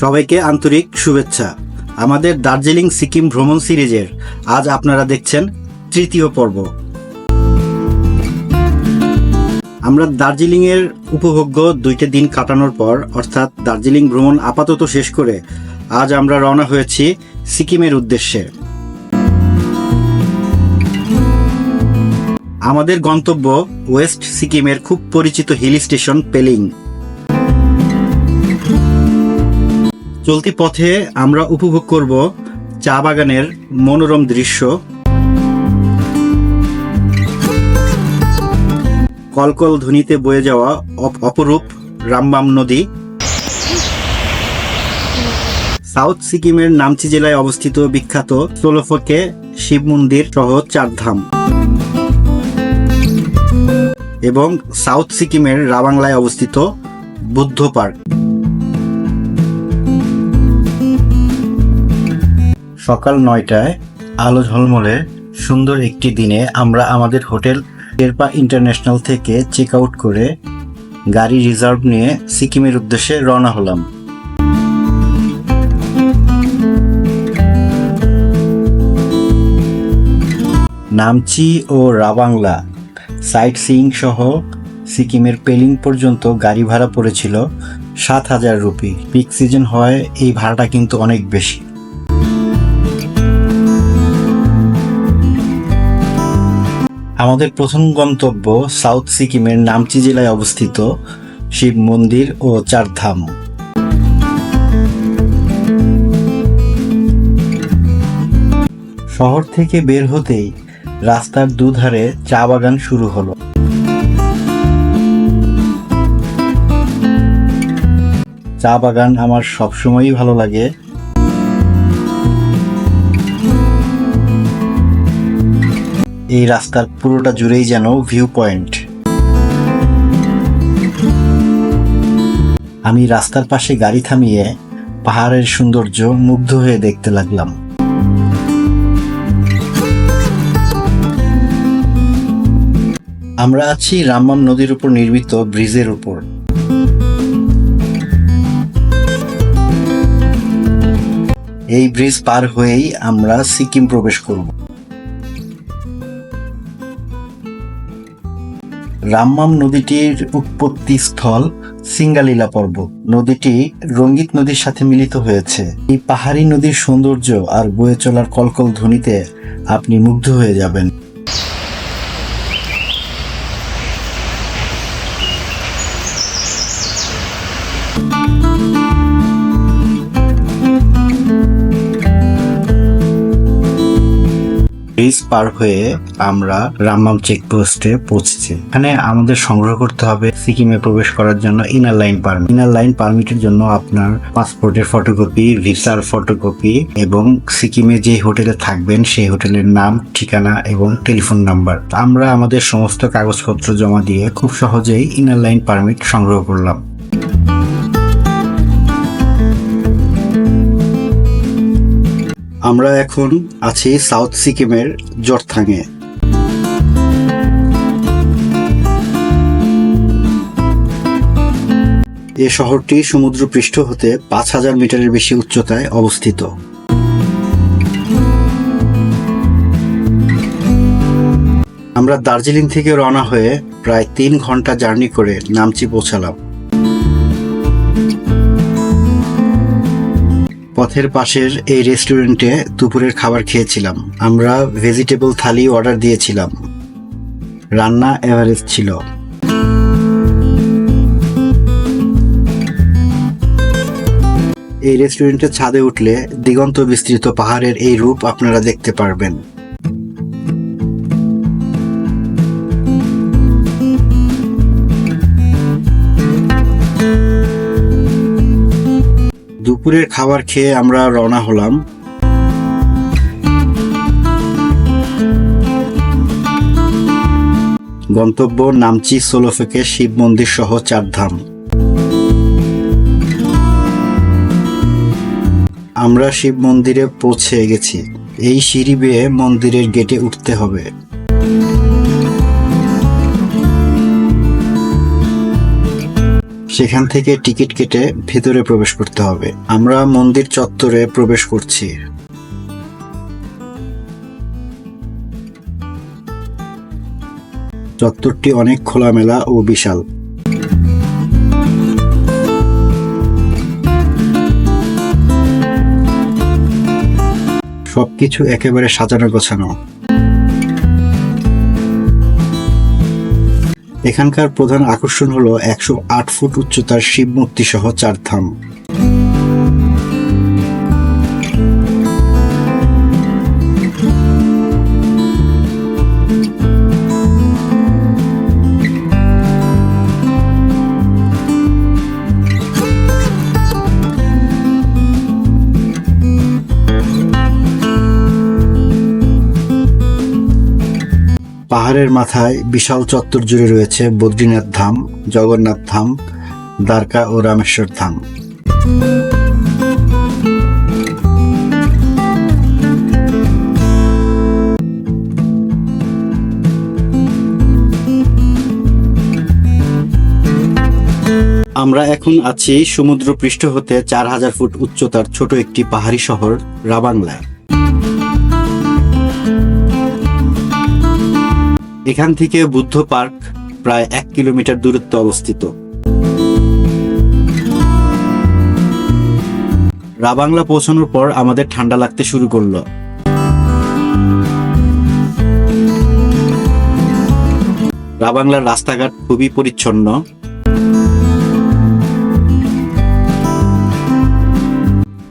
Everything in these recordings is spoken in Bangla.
সবাইকে আন্তরিক শুভেচ্ছা। আমাদের দার্জিলিং সিকিম ভ্রমণ সিরিজের আজ আপনারা দেখছেন তৃতীয় পর্ব। আমরা দার্জিলিং এর উপভোগ্য দুইটা দিন কাটানোর পর, অর্থাৎ দার্জিলিং ভ্রমণ আপাতত শেষ করে আজ আমরা রওনা হয়েছি সিকিমের উদ্দেশ্যে। আমাদের গন্তব্য ওয়েস্ট সিকিমের খুব পরিচিত হিল স্টেশন পেলিং। চলতি পথে আমরা উপভোগ করব চা বাগানের মনোরম দৃশ্য। কলকল ধ্বনিতে বয়ে যাওয়া অপ- অপরূপ রামবাম নদী। সাউথ সিকিমের নামচি জেলায় অবস্থিত বিখ্যাত সোলোফকে শিব মন্দির সহ চারধাম। এবং সাউথ সিকিমের রাবাংলায় অবস্থিত বুদ্ধ পার্ক। সকাল নয়টায় আলো ঝলমলে সুন্দর একটি দিনে আমরা আমাদের হোটেল শেরপা ইন্টারন্যাশনাল থেকে চেক আউট করে গাড়ি রিজার্ভ নিয়ে সিকিমের উদ্দেশ্যে রওনা হলাম। নামচি ও রাবাংলা সাইট সিইং সহ সিকিমের পেলিং পর্যন্ত গাড়ি ভাড়া পড়েছিল সাত হাজার রুপি। পিক সিজন হয় এই ভাড়াটা কিন্তু অনেক বেশি। আমাদের প্রথম গন্তব্য সাউথ সিকিমের নামচি জেলায় অবস্থিত শিব মন্দির ও চারধাম শহর থেকে বের হতেই রাস্তার দুধারে চা বাগান শুরু হলো। চা বাগান আমার সবসময়ই ভালো লাগে। এই রাস্তার পুরোটা জুড়েই যেন ভিউ পয়েন্ট আমি রাস্তার পাশে গাড়ি থামিয়ে পাহাড়ের সৌন্দর্য মুগ্ধ হয়ে দেখতে লাগলাম। আমরা আছি রামবাম নদীর উপর নির্মিত ব্রিজের উপর। এই ব্রিজ পার হয়েই আমরা সিকিম প্রবেশ করব। রামমাম নদীটির উৎপত্তি স্থল সিঙ্গালীলা পর্বত। নদীটি রঙ্গিত নদীর সাথে মিলিত হয়েছে। এই পাহাড়ি নদীর সৌন্দর্য আর বয়ে চলার কলকল ধ্বনিতে আপনি মুগ্ধ হয়ে যাবেন। ব্রিজ পার হয়ে আমরা রামবাম চেকপোস্টে পৌঁছেছি। এখানে আমাদের সংগ্রহ করতে হবে সিকিমে প্রবেশ করার জন্য inner line permit inner line পারমিটের জন্য আপনার পাসপোর্টের ফটোকপি ভিসার ফটোকপি এবং সিকিমে যে হোটেলে থাকবেন সেই হোটেলের নাম, ঠিকানা এবং টেলিফোন নাম্বার আমরা আমাদের সমস্ত কাগজপত্র জমা দিয়ে খুব সহজেই ইনার লাইন পারমিট সংগ্রহ করলাম। আমরা এখন আছি সাউথ সিকিমের জোরথাঙে এ শহরটি সমুদ্রপৃষ্ঠ হতে পাঁচ হাজার মিটারের বেশি উচ্চতায় অবস্থিত। আমরা দার্জিলিং থেকে রওনা হয়ে প্রায় তিন ঘণ্টা জার্নি করে নামচি পৌঁছালাম। পথের পাশের এই রেস্টুরেন্টে দুপুরের খাবার খেয়েছিলাম। আমরা ভেজিটেবল থালি অর্ডার দিয়েছিলাম। রান্না এভারেজ ছিল। এই রেস্টুরেন্টের ছাদে উঠলে দিগন্ত বিস্তৃত পাহাড়ের এই রূপ আপনারা দেখতে পারবেন। দুপুরের খাবার খেয়ে আমরা রওনা হলাম। গন্তব্য নামচি সোলোফেকে শিব মন্দির সহ চারধাম আমরা শিব মন্দিরে পৌঁছে গেছি। এই সিঁড়ি বেয়ে মন্দিরের গেটে উঠতে হবে। সেখান থেকে টিকিট কেটে ভেতরে প্রবেশ করতে হবে। আমরা মন্দির চত্বরে প্রবেশ করছি। চত্বরটি অনেক খোলামেলা ও বিশাল। সবকিছু একেবারে সাজানো গোছানো। এখানকার প্রধান আকর্ষণ হল একশো আট ফুট উচ্চতার শিব মূর্তি সহ চার ধাম পাহাড়ের মাথায় বিশাল চত্বর জুড়ে রয়েছে বদ্রীনাথ ধাম, জগন্নাথ ধাম, দ্বারকা ও রামেশ্বর ধাম। আমরা এখন আছি সমুদ্র পৃষ্ঠ হতে চার হাজার ফুট উচ্চতার ছোট একটি পাহাড়ি শহর রাবাংলায় এখান থেকে বুদ্ধ পার্ক প্রায় এক কিলোমিটার দূরত্বে অবস্থিত। রাবাংলা পৌঁছানোর পর আমাদের ঠান্ডা লাগতে শুরু করল। রাবাংলার রাস্তাঘাট খুবই পরিচ্ছন্ন।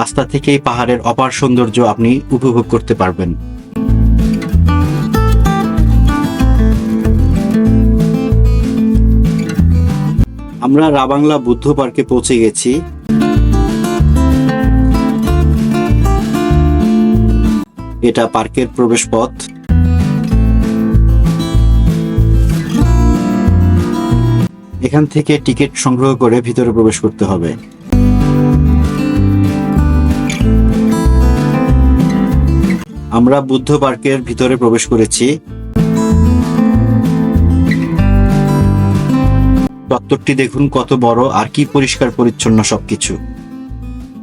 রাস্তা থেকেই পাহাড়ের অপার সৌন্দর্য আপনি উপভোগ করতে পারবেন। আমরা রাবাংলা বুদ্ধ পার্কে পৌঁছে গেছি। এটা পার্কের প্রবেশ পথ এখান থেকে টিকিট সংগ্রহ করে ভিতরে প্রবেশ করতে হবে। আমরা বুদ্ধ পার্কের ভিতরে প্রবেশ করেছি। চত্বরটি দেখুন, কত বড় আর কি পরিষ্কার পরিচ্ছন্ন সবকিছু।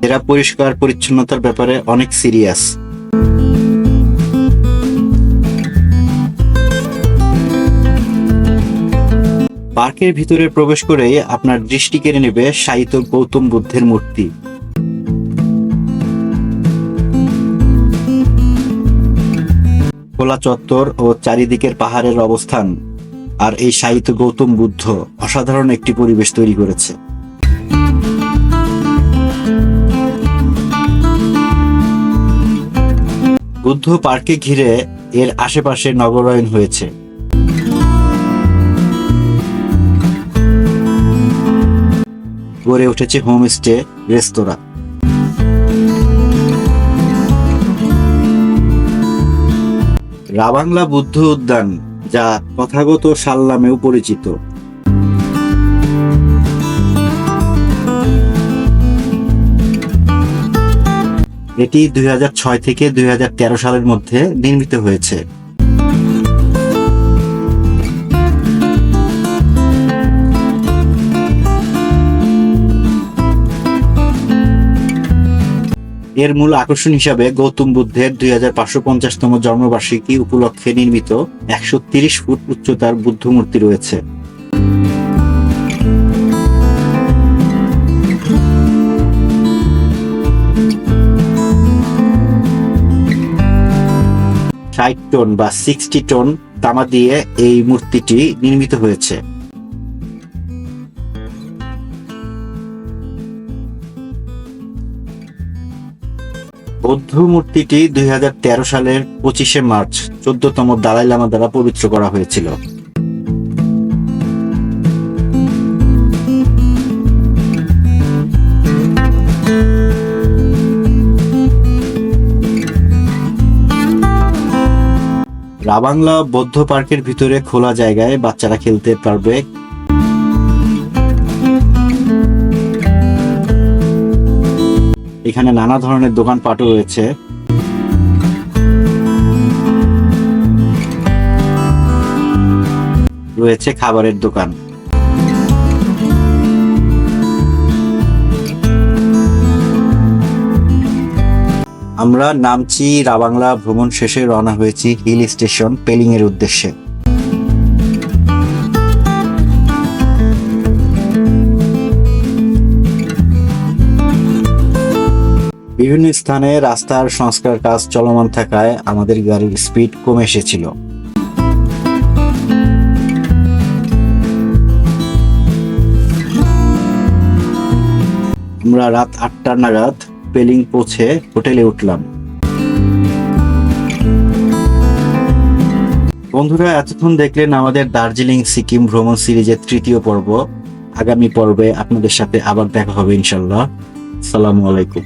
এরা পরিষ্কার পরিচ্ছন্নতার ব্যাপারে অনেক সিরিয়াস। পার্কের ভিতরে প্রবেশ করে আপনার দৃষ্টি কেড়ে নেবে সাহিত্য গৌতম বুদ্ধের মূর্তি। খোলা চত্বর ও চারিদিকের পাহাড়ের অবস্থান। আর এই সাহিত্য গৌতম বুদ্ধ অসাধারণ একটি পরিবেশ তৈরি করেছে। বুদ্ধ পার্কে ঘিরে এর আশেপাশে নগরায়ন হয়েছে। গড়ে উঠেছে হোমস্টে রেস্তোরাঁ। রাবাংলা বুদ্ধ উদ্যান যা তথাগত শাল নামেও পরিচিত এটি দুই হাজার ছয় থেকে দুই হাজার তেরো সালের মধ্যে নির্মিত হয়েছে। এর মূল আকর্ষণ হিসাবে গৌতম বুদ্ধের দুই তম জন্মবার্ষিকী উপলক্ষে নির্মিত একশো তিরিশ ফুট উচ্চতার বুদ্ধ মূর্তি রয়েছে। ষাট টন বা সিক্সটি টন তামা দিয়ে এই মূর্তিটি নির্মিত হয়েছে। বৌদ্ধ মূর্তিটি দুই হাজার তেরো সালের পঁচিশে মার্চ, চোদ্দতম দালাই লামা দ্বারা পবিত্র করা হয়েছিল। রাবাংলা বৌদ্ধ পার্কের ভিতরে খোলা জায়গায় বাচ্চারা খেলতে পারবে এখানে নানা ধরনের দোকানপাটও রয়েছে। রয়েছে খাবারের দোকান। আমরা নামচি রাবাংলা, ভ্রমণ শেষে রওনা হয়েছি হিল স্টেশন, পেলিং এর উদ্দেশ্যে। বিভিন্ন স্থানে রাস্তার সংস্কার কাজ চলমান থাকায় আমাদের গাড়ির স্পিড কমে এসেছিল। আমরা রাত আটটা নাগাদ পেলিং পৌঁছে হোটেলে উঠলাম। বন্ধুরা, এতক্ষণ দেখলেন আমাদের দার্জিলিং সিকিম ভ্রমণ সিরিজের তৃতীয় পর্ব। আগামী পর্বে আপনাদের সাথে আবার দেখা হবে ইনশাল্লাহ সালামু আলাইকুম।